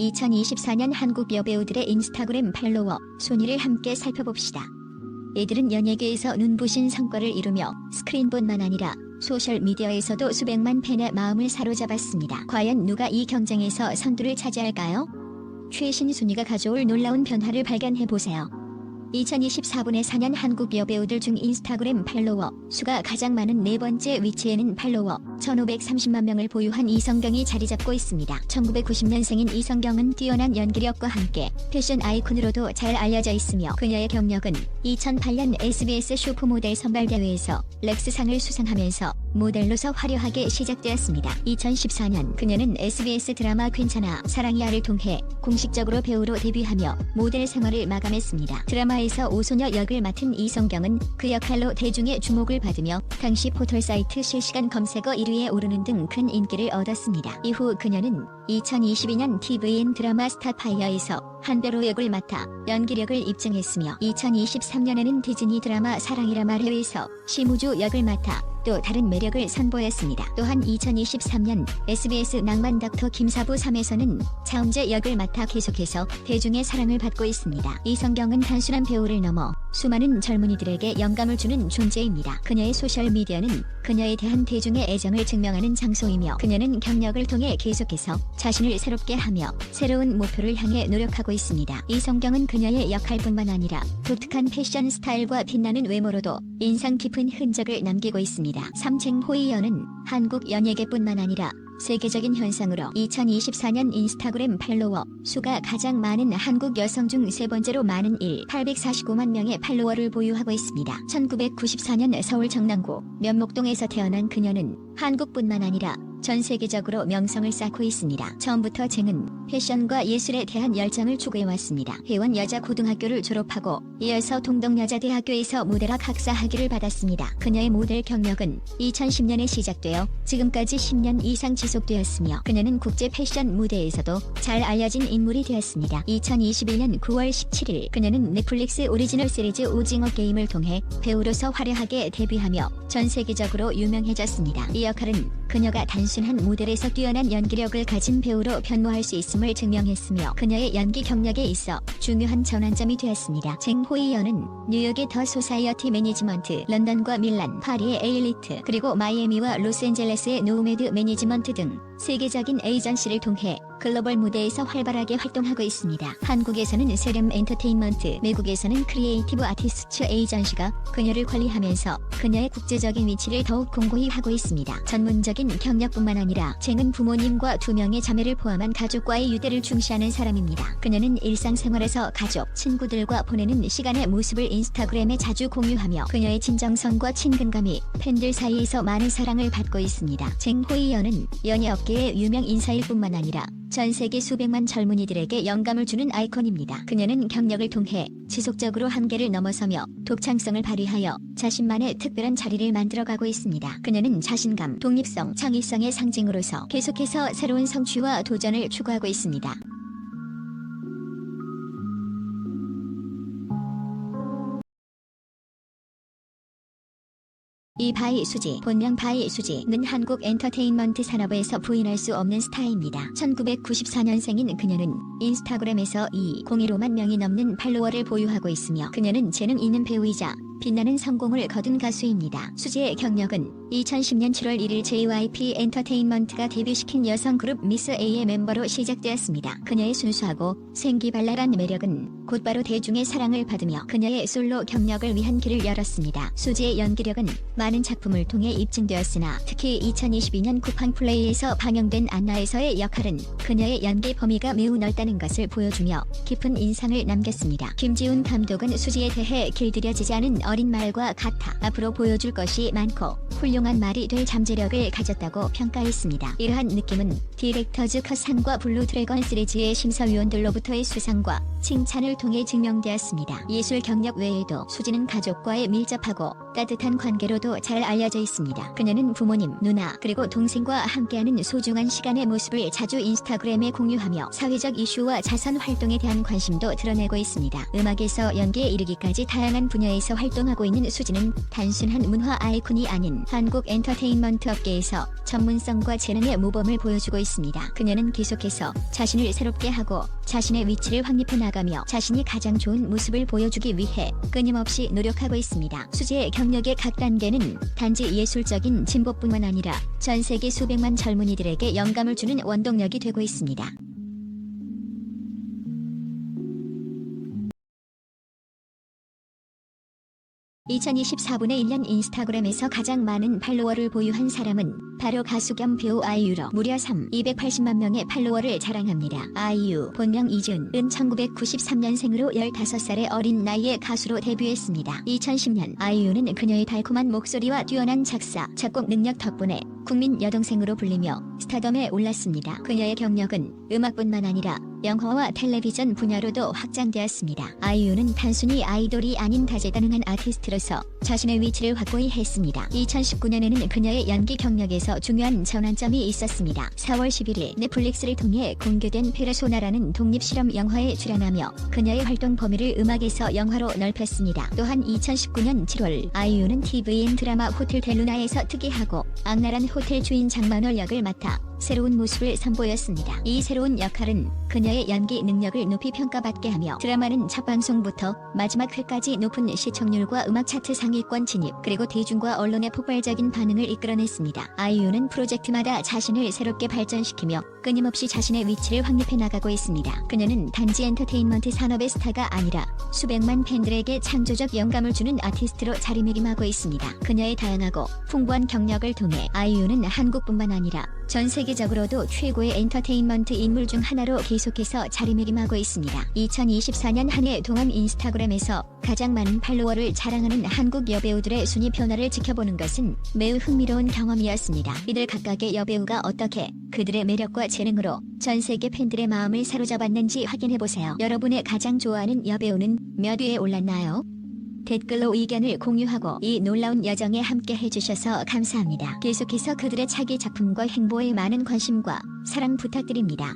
2024년 한국 여배우들의 인스타그램 팔로워 순위를 함께 살펴봅시다. 이들은 연예계에서 눈부신 성과를 이루며 스크린뿐만 아니라 소셜미디어에서도 수백만 팬의 마음을 사로잡았습니다. 과연 누가 이 경쟁에서 선두를 차지할까요? 최신 순위가 가져올 놀라운 변화를 발견해보세요. 2024분의 4년 한국 여배우들 중 인스타그램 팔로워 수가 가장 많은 네 번째 위치에는 팔로워 1530만 명을 보유한 이성경이 자리 잡고 있습니다. 1990년생인 이성경은 뛰어난 연기력과 함께 패션 아이콘으로도 잘 알려져 있으며 그녀의 경력은 2008년 SBS 슈퍼모델 선발대회에서 렉스상을 수상하면서 모델로서 화려하게 시작되었습니다. 2014년 그녀는 SBS 드라마 괜찮아 사랑이야를 통해 공식적으로 배우로 데뷔하며 모델 생활을 마감했습니다. 드라마에서 오소녀 역을 맡은 이성경은 그 역할로 대중의 주목을 받으며 당시 포털 사이트 실시간 검색어 1위에 오르는 등 큰 인기를 얻었습니다. 이후 그녀는 2022년 TVN 드라마 스타파이어에서 한배로 역을 맡아 연기력을 입증했으며 2023년에는 디즈니 드라마 사랑이라 말해에서 시무주 역을 맡아 또 다른 매력을 선보였습니다. 또한 2023년 SBS 낭만 닥터 김사부 3에서는 차은재 역을 맡아 계속해서 대중의 사랑을 받고 있습니다. 이성경은 단순한 배우를 넘어 수많은 젊은이들에게 영감을 주는 존재입니다. 그녀의 소셜미디어는 그녀에 대한 대중의 애정을 증명하는 장소이며 그녀는 경력을 통해 계속해서 자신을 새롭게 하며 새로운 목표를 향해 노력하고 있습니다. 이성경은 그녀의 역할뿐만 아니라 독특한 패션 스타일과 빛나는 외모로도 인상 깊은 흔적을 남기고 있습니다. 삼층 호이연은 한국 연예계뿐만 아니라 세계적인 현상으로 2024년 인스타그램 팔로워 수가 가장 많은 한국 여성 중 세 번째로 많은 1, 849만 명의 팔로워를 보유하고 있습니다. 1994년 서울 정남구 면목동에서 태어난 그녀는 한국뿐만 아니라 전 세계적으로 명성을 쌓고 있습니다. 처음부터 쟁은 패션과 예술에 대한 열정을 추구해왔습니다. 회원 여자 고등학교를 졸업하고 이어서 동덕여자대학교에서 모델학 학사 학위를 받았습니다. 그녀의 모델 경력은 2010년에 시작되어 지금까지 10년 이상 지속되었으며 그녀는 국제 패션 무대에서도 잘 알려진 인물이 되었습니다. 2021년 9월 17일 그녀는 넷플릭스 오리지널 시리즈 오징어 게임을 통해 배우로서 화려하게 데뷔하며 전 세계적으로 유명해졌습니다. 이 역할은 그녀가 단순한 모델에서 뛰어난 연기력을 가진 배우로 변모할 수 있음을 증명했으며 그녀의 연기 경력에 있어 중요한 전환점이 되었습니다. 쟁 호이연은 뉴욕의 더 소사이어티 매니지먼트, 런던과 밀란, 파리의 에일리트, 그리고 마이애미와 로스앤젤레스의 노우메드 매니지먼트 등 세계적인 에이전시를 통해 글로벌 무대에서 활발하게 활동하고 있습니다. 한국에서는 세렘 엔터테인먼트, 미국에서는 크리에이티브 아티스트 에이전시가 그녀를 관리하면서 그녀의 국제적인 위치를 더욱 공고히 하고 있습니다. 전문적인 경력뿐만 아니라 쟁은 부모님과 두 명의 자매를 포함한 가족과의 유대를 중시하는 사람입니다. 그녀는 일상생활에서 가족, 친구들과 보내는 시간의 모습을 인스타그램에 자주 공유하며 그녀의 진정성과 친근감이 팬들 사이에서 많은 사랑을 받고 있습니다. 쟁 호이연은 연예업계의 유명 인사일 뿐만 아니라 전 세계 수백만 젊은이들에게 영감을 주는 아이콘입니다. 그녀는 경력을 통해 지속적으로 한계를 넘어서며 독창성을 발휘하여 자신만의 특별한 자리를 만들어가고 있습니다. 그녀는 자신감, 독립성, 창의성의 상징으로서 계속해서 새로운 성취와 도전을 추구하고 있습니다. 이 바이 수지, 본명 바이 수지는 한국 엔터테인먼트 산업에서 부인할 수 없는 스타입니다. 1994년생인 그녀는 인스타그램에서 201호만 명이 넘는 팔로워를 보유하고 있으며 그녀는 재능 있는 배우이자 빛나는 성공을 거둔 가수입니다. 수지의 경력은 2010년 7월 1일 JYP 엔터테인먼트가 데뷔시킨 여성 그룹 미스 A의 멤버로 시작되었습니다. 그녀의 순수하고 생기발랄한 매력은 곧바로 대중의 사랑을 받으며 그녀의 솔로 경력을 위한 길을 열었습니다. 수지의 연기력은 많은 작품을 통해 입증되었으나 특히 2022년 쿠팡 플레이에서 방영된 안나에서의 역할은 그녀의 연기 범위가 매우 넓다는 것을 보여주며 깊은 인상을 남겼습니다. 김지훈 감독은 수지에 대해 길들여지지 않은 어린 말과 같아 앞으로 보여줄 것이 많고 훌륭한 말이 될 잠재력을 가졌다고 평가했습니다. 이러한 느낌은 디렉터즈 컷상과 블루 드래건 시리즈의 심사위원들로부터의 수상과 칭찬을 통해 증명되었습니다. 예술 경력 외에도 수지는 가족과의 밀접하고 따뜻한 관계로도 잘 알려져 있습니다. 그녀는 부모님, 누나, 그리고 동생과 함께하는 소중한 시간의 모습을 자주 인스타그램에 공유하며 사회적 이슈와 자선 활동에 대한 관심도 드러내고 있습니다. 음악에서 연기에 이르기까지 다양한 분야에서 활동하고 있는 수지는 단순한 문화 아이콘이 아닌 한국 엔터테인먼트 업계에서 전문성과 재능의 모범을 보여주고 있습니다. 그녀는 계속해서 자신을 새롭게 하고 자신의 위치를 확립해 나가며 자신이 가장 좋은 모습을 보여주기 위해 끊임없이 노력하고 있습니다. 수지의 경력의 각 단계는 단지 예술적인 진보뿐만 아니라 전 세계 수백만 젊은이들에게 영감을 주는 원동력이 되고 있습니다. (2024분의 1년) 인스타그램에서 가장 많은 팔로워를 보유한 사람은 바로 가수 겸 배우 아이유로 무려 3 280만 명의 팔로워를 자랑합니다. 아이유 본명 이준 은 1993년생으로 15살의 어린 나이에 가수로 데뷔했습니다. 2010년 아이유는 그녀의 달콤한 목소리와 뛰어난 작사, 작곡 능력 덕분에 국민 여동생으로 불리며 스타덤에 올랐습니다. 그녀의 경력은 음악뿐만 아니라 영화와 텔레비전 분야로도 확장되었습니다. 아이유는 단순히 아이돌이 아닌 다재다능한 아티스트로서 자신의 위치를 확고히 했습니다. 2019년에는 그녀의 연기 경력에서 중요한 전환점이 있었습니다. 4월 11일 넷플릭스를 통해 공개된 페르소나라는 독립실험 영화에 출연하며 그녀의 활동 범위를 음악에서 영화로 넓혔습니다. 또한 2019년 7월 아이유는 TVN 드라마 호텔 델루나에서 특이하고 악랄한 호텔 주인 장만월 역을 맡아 새로운 모습을 선보였습니다. 이 새로운 역할은 그녀의 연기 능력을 높이 평가받게 하며 드라마는 첫 방송부터 마지막 회까지 높은 시청률과 음악 차트 상위권 진입 그리고 대중과 언론의 폭발적인 반응을 이끌어냈습니다. 아이유는 프로젝트마다 자신을 새롭게 발전시키며 끊임없이 자신의 위치를 확립해 나가고 있습니다. 그녀는 단지 엔터테인먼트 산업의 스타가 아니라 수백만 팬들에게 창조적 영감을 주는 아티스트로 자리매김하고 있습니다. 그녀의 다양하고 풍부한 경력을 통해 아이유는 한국뿐만 아니라 전 세계적으로도 최고의 엔터테인먼트 인물 중 하나로 계속해서 자리매김하고 있습니다. 2024년 한 해 동안 인스타그램에서 가장 많은 팔로워를 자랑하는 한국 여배우들의 순위 변화를 지켜보는 것은 매우 흥미로운 경험이었습니다. 이들 각각의 여배우가 어떻게 그들의 매력과 재능으로 전 세계 팬들의 마음을 사로잡았는지 확인해보세요. 여러분의 가장 좋아하는 여배우는 몇 위에 올랐나요? 댓글로 의견을 공유하고 이 놀라운 여정에 함께 해주셔서 감사합니다. 계속해서 그들의 차기 작품과 행보에 많은 관심과 사랑 부탁드립니다.